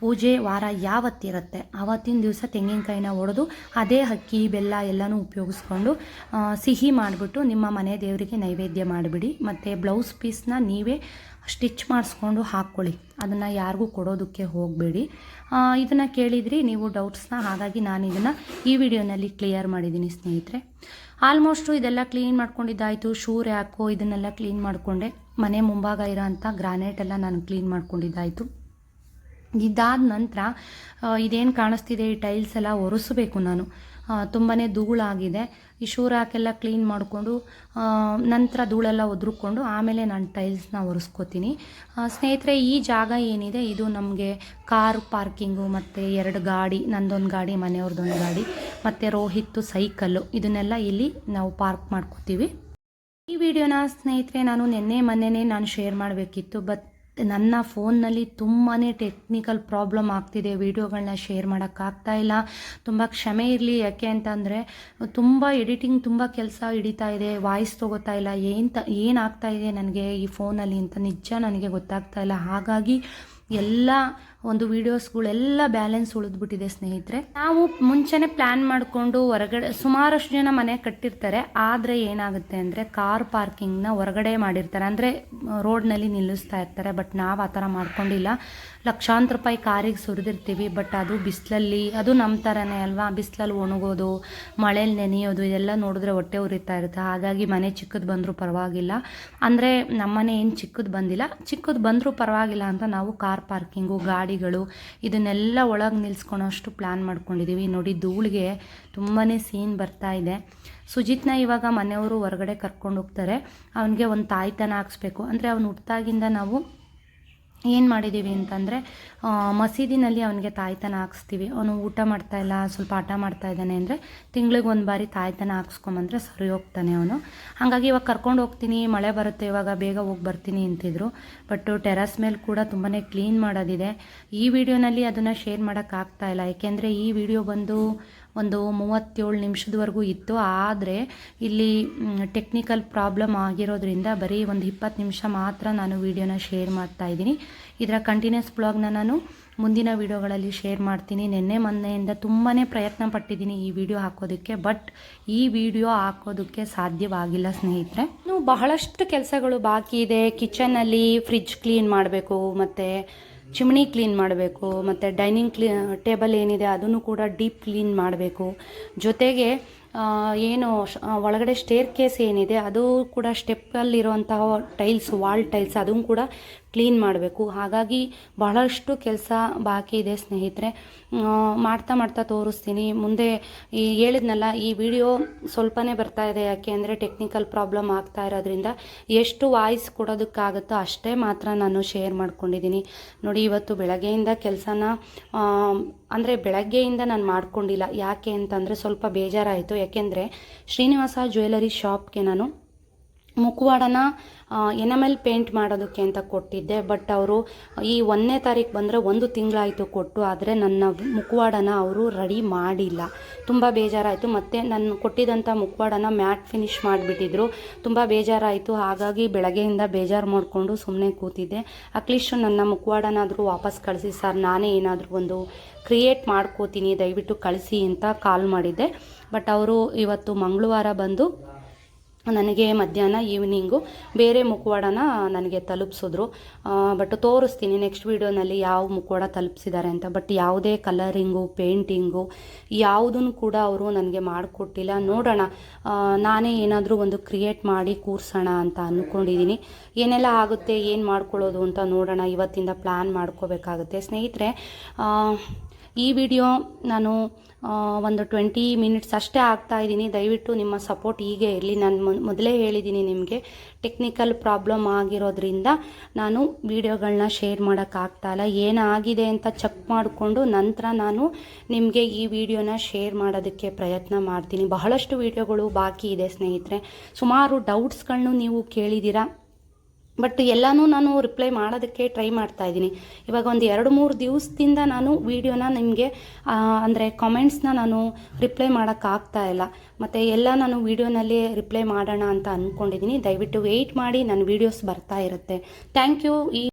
S1: ಪೂಜೆ ವಾರ ಯಾವತ್ತಿರುತ್ತೆ? ಆವತ್ತಿನ ದಿವಸ ತೆಂಗಿನಕಾಯಿನ ಒಡೆದು ಅದೇ ಅಕ್ಕಿ, ಬೆಲ್ಲ ಎಲ್ಲನೂ ಉಪಯೋಗಿಸ್ಕೊಂಡು ಸಿಹಿ ಮಾಡಿಬಿಟ್ಟು ನಿಮ್ಮ ಮನೆ ದೇವರಿಗೆ ನೈವೇದ್ಯ ಮಾಡಿಬಿಡಿ. ಮತ್ತು ಬ್ಲೌಸ್ ಪೀಸ್ನ ನೀವೇ ಸ್ಟಿಚ್ ಮಾಡಿಸ್ಕೊಂಡು ಹಾಕ್ಕೊಳ್ಳಿ. ಅದನ್ನು ಯಾರಿಗೂ ಕೊಡೋದಕ್ಕೆ ಹೋಗಬೇಡಿ. ಇದನ್ನು ಕೇಳಿದ್ರಿ, ನೀವು ಡೌಟ್ಸ್ನ ಹಾಗಾಗಿ ನಾನು ಇದನ್ನು ಈ ವಿಡಿಯೋನಲ್ಲಿ ಕ್ಲಿಯರ್ ಮಾಡಿದ್ದೀನಿ ಸ್ನೇಹಿತರೆ. ಆಲ್ಮೋಸ್ಟು ಇದೆಲ್ಲ ಕ್ಲೀನ್ ಮಾಡ್ಕೊಂಡಿದ್ದಾಯಿತು. ಶೂ ರ್ಯಾಕು ಇದನ್ನೆಲ್ಲ ಕ್ಲೀನ್ ಮಾಡಿಕೊಂಡೆ. ಮನೆ ಮುಂಭಾಗ ಇರೋಂಥ ಗ್ರಾನೈಟ್ ಎಲ್ಲ ನಾನು ಕ್ಲೀನ್ ಮಾಡ್ಕೊಂಡಿದ್ದಾಯಿತು. ಇದಾದ ನಂತರ ಇದೇನು ಕಾಣಿಸ್ತಿದೆ, ಈ ಟೈಲ್ಸ್ ಎಲ್ಲ ಒರೆಸಬೇಕು ನಾನು. ತುಂಬಾ ಧೂಳಾಗಿದೆ. ಈ ಶೂರಾಕೆಲ್ಲ ಕ್ಲೀನ್ ಮಾಡಿಕೊಂಡು ನಂತರ ಧೂಳೆಲ್ಲ ಒದ್ರುಕೊಂಡು ಆಮೇಲೆ ನಾನು ಟೈಲ್ಸ್ನ ಒರೆಸ್ಕೋತೀನಿ. ಸ್ನೇಹಿತರೆ, ಈ ಜಾಗ ಏನಿದೆ? ಇದು ನಮಗೆ ಕಾರ್ ಪಾರ್ಕಿಂಗು ಮತ್ತು ಎರಡು ಗಾಡಿ, ನಂದೊಂದು ಗಾಡಿ ಮನೆಯವ್ರದ್ದೊಂದು ಗಾಡಿ, ಮತ್ತು ರೋಹಿತ್ತು ಸೈಕಲ್ಲು ಇದನ್ನೆಲ್ಲ ಇಲ್ಲಿ ನಾವು ಪಾರ್ಕ್ ಮಾಡ್ಕೋತೀವಿ. ಈ ವಿಡಿಯೋನ ಸ್ನೇಹಿತರೆ, ನಾನು ನಿನ್ನೆ ಮೊನ್ನೆನೇ ನಾನು ಶೇರ್ ಮಾಡಬೇಕಿತ್ತು ಬಟ್ ನನ್ನ ಫೋನ್ನಲ್ಲಿ ತುಂಬಾ ಟೆಕ್ನಿಕಲ್ ಪ್ರಾಬ್ಲಮ್ ಆಗ್ತಿದೆ. ವೀಡಿಯೋಗಳನ್ನ ಶೇರ್ ಮಾಡೋಕ್ಕಾಗ್ತಾ ಇಲ್ಲ. ತುಂಬ ಕ್ಷಮೆ ಇರಲಿ. ಯಾಕೆ ಅಂತಂದರೆ, ತುಂಬ ಎಡಿಟಿಂಗ್ ತುಂಬ ಕೆಲಸ ಹಿಡಿತಾ ಇದೆ. ವಾಯ್ಸ್ ತೊಗೋತಾ ಇಲ್ಲ. ಏನು ತ ಏನಾಗ್ತಾ ಇದೆ ನನಗೆ ಈ ಫೋನಲ್ಲಿ ಅಂತ ನಿಜ ನನಗೆ ಗೊತ್ತಾಗ್ತಾ ಇಲ್ಲ. ಹಾಗಾಗಿ ಎಲ್ಲ ಒಂದು ವಿಡಿಯೋಸ್ಗಳೆಲ್ಲ ಬ್ಯಾಲೆನ್ಸ್ ಉಳಿದ್ಬಿಟ್ಟಿದೆ ಸ್ನೇಹಿತರೆ. ನಾವು ಮುಂಚೆನೆ ಪ್ಲ್ಯಾನ್ ಮಾಡಿಕೊಂಡು ಹೊರಗಡೆ ಸುಮಾರಷ್ಟು ಜನ ಮನೆ ಕಟ್ಟಿರ್ತಾರೆ. ಆದರೆ ಏನಾಗುತ್ತೆ ಅಂದರೆ ಕಾರ್ ಪಾರ್ಕಿಂಗ್ನ ಹೊರಗಡೆ ಮಾಡಿರ್ತಾರೆ. ಅಂದರೆ ರೋಡ್ನಲ್ಲಿ ನಿಲ್ಲಿಸ್ತಾ ಇರ್ತಾರೆ. ಬಟ್ ನಾವು ಆ ಥರ ಮಾಡ್ಕೊಂಡಿಲ್ಲ. ಲಕ್ಷಾಂತರ ರೂಪಾಯಿ ಕಾರಿಗೆ ಸುರಿದಿರ್ತೀವಿ. ಬಟ್ ಅದು ಬಿಸಿಲಲ್ಲಿ, ಅದು ನಮ್ಮ ಥರನೇ ಅಲ್ವಾ? ಬಿಸಿಲಲ್ಲಿ ಒಣಗೋದು, ಮಳೇಲಿ ನೆನೆಯೋದು, ಇದೆಲ್ಲ ನೋಡಿದ್ರೆ ಹೊಟ್ಟೆ ಉರಿತಾ ಇರುತ್ತೆ. ಹಾಗಾಗಿ ಮನೆ ಚಿಕ್ಕದು ಬಂದರೂ ಪರವಾಗಿಲ್ಲ. ಅಂದರೆ ನಮ್ಮನೆ ಏನು ಚಿಕ್ಕದು ಬಂದಿಲ್ಲ. ಚಿಕ್ಕದು ಬಂದರೂ ಪರವಾಗಿಲ್ಲ ಅಂತ ನಾವು ಕಾರ್ ಪಾರ್ಕಿಂಗು ಗಾಡಿಗಳು, ಇದನ್ನೆಲ್ಲ ಒಳಗೆ ನಿಲ್ಸ್ಕೊಳೋಷ್ಟು ಪ್ಲ್ಯಾನ್ ಮಾಡ್ಕೊಂಡಿದ್ದೀವಿ ನೋಡಿ, ಧೂಳಿಗೆ ತುಂಬಾ ಸೀನ್ ಬರ್ತಾ ಇದೆ. ಸುಜಿತ್ನ ಇವಾಗ ಮನೆಯವರು ಹೊರಗಡೆ ಕರ್ಕೊಂಡು ಹೋಗ್ತಾರೆ. ಅವನಿಗೆ ಒಂದು ತಾಯ್ತನ ಹಾಕ್ಸ್ಬೇಕು. ಅಂದರೆ ಅವನು ಹುಟ್ಟಾಗಿಂದ ನಾವು ಏನು ಮಾಡಿದ್ದೀವಿ ಅಂತಂದರೆ ಮಸೀದಿನಲ್ಲಿ ಅವನಿಗೆ ತಾಯ್ತನ ಹಾಕ್ಸ್ತೀವಿ. ಅವನು ಊಟ ಮಾಡ್ತಾ ಇಲ್ಲ, ಸ್ವಲ್ಪ ಆಟ ಮಾಡ್ತಾ ಇದ್ದಾನೆ ಅಂದರೆ ತಿಂಗಳಿಗೆ ಒಂದು ಬಾರಿ ತಾಯ್ತನ ಹಾಕ್ಸ್ಕೊಂಬಂದ್ರೆ ಸರಿ ಹೋಗ್ತಾನೆ ಅವನು. ಹಾಗಾಗಿ ಇವಾಗ ಕರ್ಕೊಂಡು ಹೋಗ್ತೀನಿ, ಮಳೆ ಬರುತ್ತೆ, ಇವಾಗ ಬೇಗ ಹೋಗಿ ಬರ್ತೀನಿ ಅಂತಿದ್ರು. ಬಟ್ ಟೆರಸ್ ಮೇಲೆ ಕೂಡ ತುಂಬಾ ಕ್ಲೀನ್ ಮಾಡೋದಿದೆ. ಈ ವಿಡಿಯೋನಲ್ಲಿ ಅದನ್ನು ಶೇರ್ ಮಾಡೋಕ್ಕಾಗ್ತಾ ಇಲ್ಲ. ಏಕೆಂದರೆ ಈ ವಿಡಿಯೋ ಬಂದು ಒಂದು ಮೂವತ್ತೇಳು ನಿಮಿಷದವರೆಗೂ ಇತ್ತು. ಆದರೆ ಇಲ್ಲಿ ಟೆಕ್ನಿಕಲ್ ಪ್ರಾಬ್ಲಮ್ ಆಗಿರೋದ್ರಿಂದ ಬರೀ ಒಂದು ಇಪ್ಪತ್ತು ನಿಮಿಷ ಮಾತ್ರ ನಾನು ವಿಡಿಯೋನ ಶೇರ್ ಮಾಡ್ತಾ ಇದ್ದೀನಿ. ಇದರ ಕಂಟಿನ್ಯೂಸ್ ಬ್ಲಾಗ್ನ ನಾನು ಮುಂದಿನ ವಿಡಿಯೋಗಳಲ್ಲಿ ಶೇರ್ ಮಾಡ್ತೀನಿ. ನಿನ್ನೆ ಮೊನ್ನೆಯಿಂದ ತುಂಬಾ ಪ್ರಯತ್ನ ಪಟ್ಟಿದ್ದೀನಿ ಈ ವಿಡಿಯೋ ಹಾಕೋದಕ್ಕೆ ಬಟ್ ಈ ವಿಡಿಯೋ ಹಾಕೋದಕ್ಕೆ ಸಾಧ್ಯವಾಗಿಲ್ಲ ಸ್ನೇಹಿತರೆ. ಇನ್ನು ಬಹಳಷ್ಟು ಕೆಲಸಗಳು ಬಾಕಿ ಇದೆ. ಕಿಚನಲ್ಲಿ ಫ್ರಿಜ್ ಕ್ಲೀನ್ ಮಾಡಬೇಕು, ಮತ್ತು ಚಿಮಣಿ ಕ್ಲೀನ್ ಮಾಡಬೇಕು ಮತ್ತು ಡೈನಿಂಗ್ ಕ್ಲೀ ಟೇಬಲ್ ಏನಿದೆ ಅದನ್ನು ಕೂಡ ಡೀಪ್ ಕ್ಲೀನ್ ಮಾಡಬೇಕು. ಜೊತೆಗೆ ಏನು ಒಳಗಡೆ ಸ್ಟೇರ್ ಕೇಸ್ ಏನಿದೆ, ಅದು ಕೂಡ ಸ್ಟೆಪ್ಪಲ್ಲಿರುವಂತಹ ಟೈಲ್ಸ್ ವಾಲ್ ಟೈಲ್ಸ್ ಅದನ್ನು ಕೂಡ ಕ್ಲೀನ್ ಮಾಡಬೇಕು. ಹಾಗಾಗಿ ಬಹಳಷ್ಟು ಕೆಲಸ ಬಾಕಿ ಇದೆ ಸ್ನೇಹಿತರೆ. ಮಾಡ್ತಾ ಮಾಡ್ತಾ ತೋರಿಸ್ತೀನಿ. ಮುಂದೆ ಈ ಹೇಳಿದ್ನಲ್ಲ, ಈ ವಿಡಿಯೋ ಸ್ವಲ್ಪನೇ ಬರ್ತಾ ಇದೆ. ಯಾಕೆ ಅಂದರೆ ಟೆಕ್ನಿಕಲ್ ಪ್ರಾಬ್ಲಮ್ ಆಗ್ತಾ ಇರೋದ್ರಿಂದ ಎಷ್ಟು ವಾಯ್ಸ್ ಕೊಡೋದಕ್ಕಾಗುತ್ತೋ ಅಷ್ಟೇ ಮಾತ್ರ ನಾನು ಶೇರ್ ಮಾಡ್ಕೊಂಡಿದ್ದೀನಿ. ನೋಡಿ, ಇವತ್ತು ಬೆಳಗ್ಗೆಯಿಂದ ಕೆಲಸನ ಅಂದರೆ ಬೆಳಗ್ಗೆಯಿಂದ ನಾನು ಮಾಡ್ಕೊಂಡಿಲ್ಲ. ಯಾಕೆ ಅಂತಂದರೆ ಸ್ವಲ್ಪ ಬೇಜಾರಾಯಿತು. ಯಾಕೆಂದರೆ ಶ್ರೀನಿವಾಸ ಜ್ಯುವೆಲರಿ ಶಾಪ್ಗೆ ನಾನು ಮುಖವಾಡನ ಎನಮೆಲ್ ಪೇಂಟ್ ಮಾಡೋದಕ್ಕೆ ಅಂತ ಕೊಟ್ಟಿದ್ದೆ, ಬಟ್ ಅವರು ಈ ಒಂದನೇ ತಾರೀಕು ಬಂದರೆ ಒಂದು ತಿಂಗಳಾಯಿತು ಕೊಟ್ಟು, ಆದರೆ ನನ್ನ ಮುಖವಾಡನ ಅವರು ರೆಡಿ ಮಾಡಿಲ್ಲ. ತುಂಬ ಬೇಜಾರಾಯಿತು, ಮತ್ತು ನಾನು ಕೊಟ್ಟಿದ್ದಂಥ ಮುಖವಾಡನ ಮ್ಯಾಟ್ ಫಿನಿಶ್ ಮಾಡಿಬಿಟ್ಟಿದ್ರು. ತುಂಬ ಬೇಜಾರಾಯಿತು, ಹಾಗಾಗಿ ಬೆಳಗ್ಗೆಯಿಂದ ಬೇಜಾರು ಮಾಡಿಕೊಂಡು ಸುಮ್ಮನೆ ಕೂತಿದ್ದೆ. ಅಟ್ಲೀಸ್ಟು ನನ್ನ ಮುಖವಾಡನಾದರೂ ವಾಪಸ್ ಕಳಿಸಿ, ಸರ್, ನಾನೇ ಏನಾದರೂ ಒಂದು ಕ್ರಿಯೇಟ್ ಮಾಡ್ಕೋತೀನಿ, ದಯವಿಟ್ಟು ಕಳಿಸಿ ಅಂತ ಕಾಲ್ ಮಾಡಿದ್ದೆ. ಬಟ್ ಅವರು ಇವತ್ತು ಮಂಗಳವಾರ ಬಂದು ನನಗೆ ಮಧ್ಯಾಹ್ನ ಈವ್ನಿಂಗು ಬೇರೆ ಮುಖವಾಡನ ನನಗೆ ತಲುಪಿಸಿದ್ರು. ಬಟ್ ತೋರಿಸ್ತೀನಿ ನೆಕ್ಸ್ಟ್ ವೀಡಿಯೋನಲ್ಲಿ ಯಾವ ಮುಖವಾಡ ತಲುಪಿಸಿದ್ದಾರೆ ಅಂತ. ಬಟ್ ಯಾವುದೇ ಕಲರಿಂಗು ಪೇಂಟಿಂಗು ಯಾವುದನ್ನು ಕೂಡ ಅವರು ನನಗೆ ಮಾಡಿಕೊಟ್ಟಿಲ್ಲ. ನೋಡೋಣ ನಾನೇ ಏನಾದರೂ ಒಂದು ಕ್ರಿಯೇಟ್ ಮಾಡಿ ಕೂರ್ಸೋಣ ಅಂತ ಅಂದ್ಕೊಂಡಿದ್ದೀನಿ ಏನೆಲ್ಲ ಆಗುತ್ತೆ, ಏನು ಮಾಡ್ಕೊಳ್ಳೋದು ಅಂತ ನೋಡೋಣ. ಇವತ್ತಿಂದ ಪ್ಲ್ಯಾನ್ ಮಾಡ್ಕೋಬೇಕಾಗುತ್ತೆ. ಸ್ನೇಹಿತರೆ ಈ ವಿಡಿಯೋ ನಾನು ಒಂದು ಟ್ವೆಂಟಿ ಮಿನಿಟ್ಸ್ ಅಷ್ಟೇ ಆಗ್ತಾ ಇದ್ದೀನಿ. ದಯವಿಟ್ಟು ನಿಮ್ಮ ಸಪೋರ್ಟ್ ಹೀಗೆ ಇರಲಿ. ನಾನು ಮೊದ್- ಮೊದಲೇ ಹೇಳಿದ್ದೀನಿ ನಿಮಗೆ, ಟೆಕ್ನಿಕಲ್ ಪ್ರಾಬ್ಲಮ್ ಆಗಿರೋದ್ರಿಂದ ನಾನು ವಿಡಿಯೋಗಳನ್ನ ಶೇರ್ ಮಾಡೋಕ್ಕಾಗ್ತಾ ಇಲ್ಲ. ಏನಾಗಿದೆ ಅಂತ ಚೆಕ್ ಮಾಡಿಕೊಂಡು ನಂತರ ನಾನು ನಿಮಗೆ ಈ ವಿಡಿಯೋನ ಶೇರ್ ಮಾಡೋದಕ್ಕೆ ಪ್ರಯತ್ನ ಮಾಡ್ತೀನಿ. ಬಹಳಷ್ಟು ವಿಡಿಯೋಗಳು ಬಾಕಿ ಇದೆ ಸ್ನೇಹಿತರೆ. ಸುಮಾರು ಡೌಟ್ಸ್ಗಳನ್ನೂ ನೀವು ಕೇಳಿದ್ದೀರಾ? ಬಟ್ ಎಲ್ಲನೂ ನಾನು ರಿಪ್ಲೈ ಮಾಡೋದಕ್ಕೆ ಟ್ರೈ ಮಾಡ್ತಾ ಇದ್ದೀನಿ. ಇವಾಗ ಒಂದು ಎರಡು ಮೂರು ದಿವಸದಿಂದ ನಾನು ವೀಡಿಯೋನ ನಿಮಗೆ ಅಂದರೆ ಕಾಮೆಂಟ್ಸ್ನ ನಾನು ರಿಪ್ಲೈ ಮಾಡೋಕ್ಕಾಗ್ತಾ ಇಲ್ಲ. ಮತ್ತು ಎಲ್ಲ ನಾನು ವೀಡಿಯೋನಲ್ಲಿ ರಿಪ್ಲೈ ಮಾಡೋಣ ಅಂತ ಅಂದ್ಕೊಂಡಿದ್ದೀನಿ ದಯವಿಟ್ಟು ವೆಯ್ಟ್ ಮಾಡಿ ನನ್ನ ವೀಡಿಯೋಸ್ ಬರ್ತಾ ಇರುತ್ತೆ. ಥ್ಯಾಂಕ್ ಯು ಈ